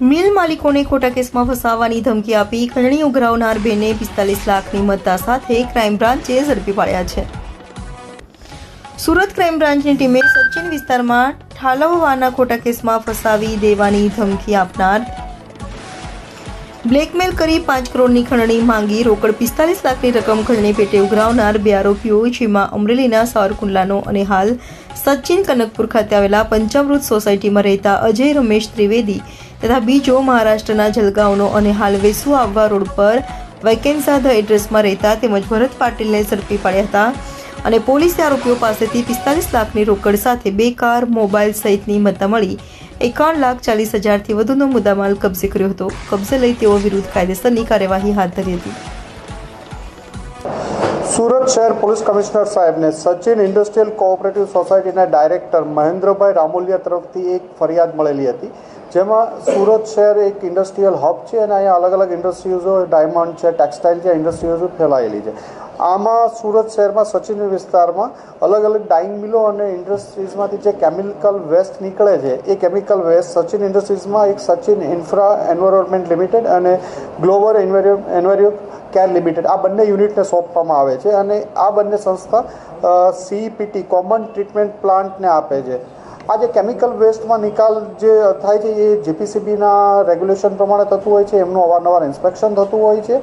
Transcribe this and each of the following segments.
મિલ માલિકોને ખોટા કેસમાં ફસાવવાની ધમકી આપી ખંડણી ઉઘરાવનાર બેને પિસ્તાલીસ લાખની મત્તા સાથે ક્રાઇમ બ્રાન્ચે ઝડપી પાડ્યા છે. સુરત ક્રાઇમ બ્રાન્ચની ટીમે સચિન વિસ્તારમાં ઠાલવવાના ખોટા કેસમાં ફસાવી દેવાની ધમકી આપનાર બ્લેકમેલ કરી પાંચ કરોડની ખંડણી માંગી રોકડ પિસ્તાલીસ લાખની રકમ ખંડણી પેટે ઉઘરાવનાર બે આરોપીઓ, જેમાં અમરેલીના સાવરકુંડલાનો અને હાલ સચિન કનકપુર ખાતે આવેલા પંચામૃત સોસાયટીમાં રહેતા અજય રમેશ ત્રિવેદી તથા બીજો મહારાષ્ટ્રના જલગાંવનો અને હાલ વેસુ આવવા રોડ પર વેકેન્સા ધ એડ્રેસમાં રહેતા તેમજ ભરત પાટીલને ઝડપી પાડ્યા હતા અને પોલીસે આરોપીઓ પાસેથી પિસ્તાલીસ લાખની રોકડ સાથે બે કાર, મોબાઈલ સહિતની મત્તા મળી. એકાવન લાખ ચાલીસ હજારથી વધુનો મુદ્દામાલ કબજે કર્યો હતો. કબજે લઈ તેઓ વિરુદ્ધ કાયદેસરની કાર્યવાહી હાથ ધરી હતી. સુરત શહેર પોલીસ કમિશનર સાહેબને સચિન ઇન્ડસ્ટ્રીયલ કોઓપરેટિવ સોસાયટીના ડાયરેક્ટર મહેન્દ્રભાઈ રામોલિયા તરફથી એક ફરિયાદ મળેલી હતી. જેમાં સુરત શહેર એક ઇન્ડસ્ટ્રીયલ હબ છે અને અહીંયા અલગ અલગ ઇન્ડસ્ટ્રીઝો, ડાયમંડ છે, ટેક્સટાઇલ છે, ઇન્ડસ્ટ્રીઝો ફેલાયેલી છે. આમાં સુરત શહેરમાં સચિન વિસ્તારમાં અલગ અલગ ડાઇંગ મિલો અને ઇન્ડસ્ટ્રીઝમાંથી જે કેમિકલ વેસ્ટ નીકળે છે, એ કેમિકલ વેસ્ટ સચિન ઇન્ડસ્ટ્રીઝમાં એક સચિન ઇન્ફ્રા એન્વાયરમેન્ટ લિમિટેડ અને ગ્લોબલ એન્વાયર કેર લિમિટેડ, આ બંને યુનિટને સોંપવામાં આવે છે અને આ બંને સંસ્થા સીઈપીટી કોમન ટ્રીટમેન્ટ પ્લાન્ટને આપે છે. આ જે કેમિકલ વેસ્ટમાં નિકાલ જે થાય છે, એ જેપીસીબીના રેગ્યુલેશન પ્રમાણે થતું હોય છે, એમનું અવારનવાર ઇન્સ્પેક્શન થતું હોય છે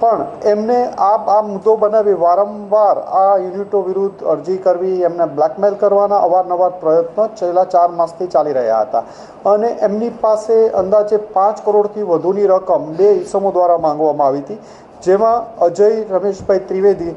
પણ એમને આ આ મુદ્દો બનાવી વારંવાર આ યુનિટો વિરુદ્ધ અરજી કરવી, એમને બ્લેકમેલ કરવાના અવારનવાર પ્રયત્નો છેલ્લા ચાર માસથી ચાલી રહ્યા હતા. અને એમની પાસે અંદાજે પાંચ કરોડથી વધુની રકમ બે ઇસમો દ્વારા માંગવામાં આવી હતી, જેમાં અજય રમેશભાઈ ત્રિવેદી